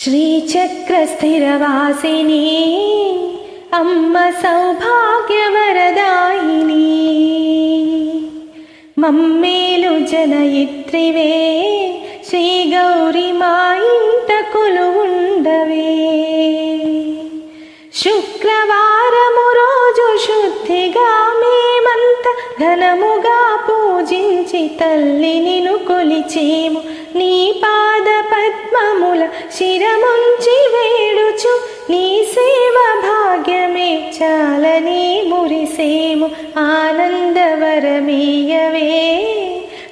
శ్రీచక్రస్థిరవాసిని అమ్మ సౌభాగ్యవరదాయిని మమ్మేలు జనయిత్రివే శ్రీ గౌరి మా ఇంట కొలువుండవే శుక్రవారము రోజు శుద్ధిగా ఘనముగా పూజించి తల్లి నిను కొలిచేము. నీ పాద పద్మముల శిరముంచి వేడుచు. నీ సేవ భాగ్యమే చాలని మురిసేము. ఆనందవరమీయవే.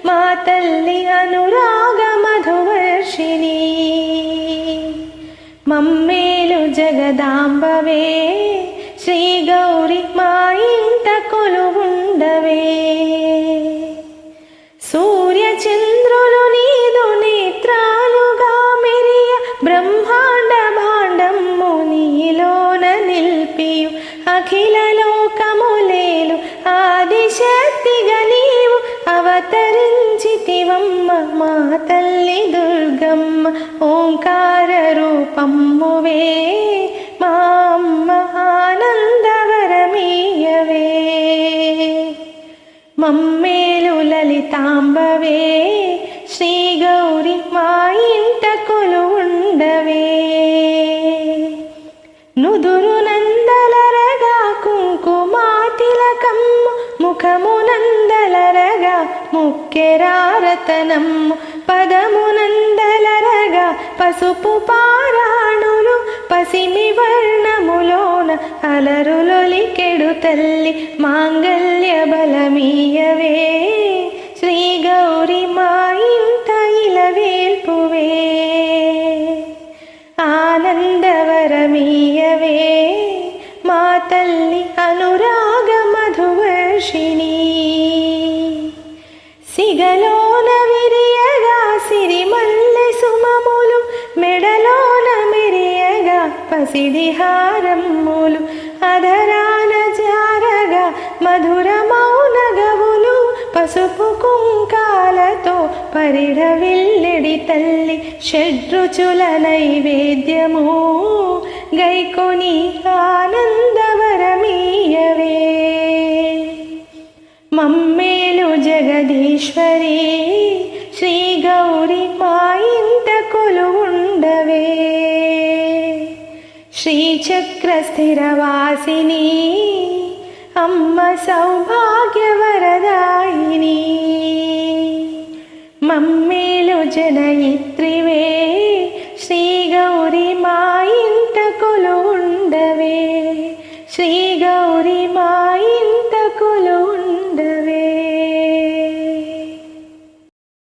మా తల్లి అనురాగ మధువర్షిణి. మమ్మేలు జగదాంబవే. శ్రీ గౌరి మా ఇంత కొలువు సూర్య చంద్రులు నీదు నేత్రాలుగా మెరియ బ్రహ్మాండ భాండము నీలోన నిల్పియు. అఖిల లోకములేలు ఆదిశక్తిగా నీవు అవతరించితివమ్మ మా తల్లి దుర్గమ్మ ఓంకార రూపమ్మువే. మమ్మేలు లలితాంబవే శ్రీ గౌరి మా ఇంట కొలు ఉండవే నుదురు నందలరగా కుంకుమాతిలకమ్ము ముఖము నందలరగా ముక్కెరారతనమ్ము పదము నందలరగా పసుపు పారాణులు పసిమి వర్ణములోన అలరులొలికెడు తల్లి మాంగల్య బలమీయవే. శ్రీ గౌరి మా ఇలవేల్పువే. ఆనందవరమీయవే. మా తల్లి అనురాగ మధువర్షిణి. సిగలో పసిడి హారమ్ములు అధరాన జారగా మధుర మౌనగవులు పసుపు కుంకాలతో పరిఢవిల్లెడి తల్లి షడ్రుచుల నైవేద్యము గైకొని ఆనందవరమీయవే. మమ్మేలు జగదీశ్వరి ശ്രീചക്രസ്ഥിരവാസിനി അമ്മ സൗഭാഗ്യവരദായിനി. മമ്മേലു ജനയിത്രിവേ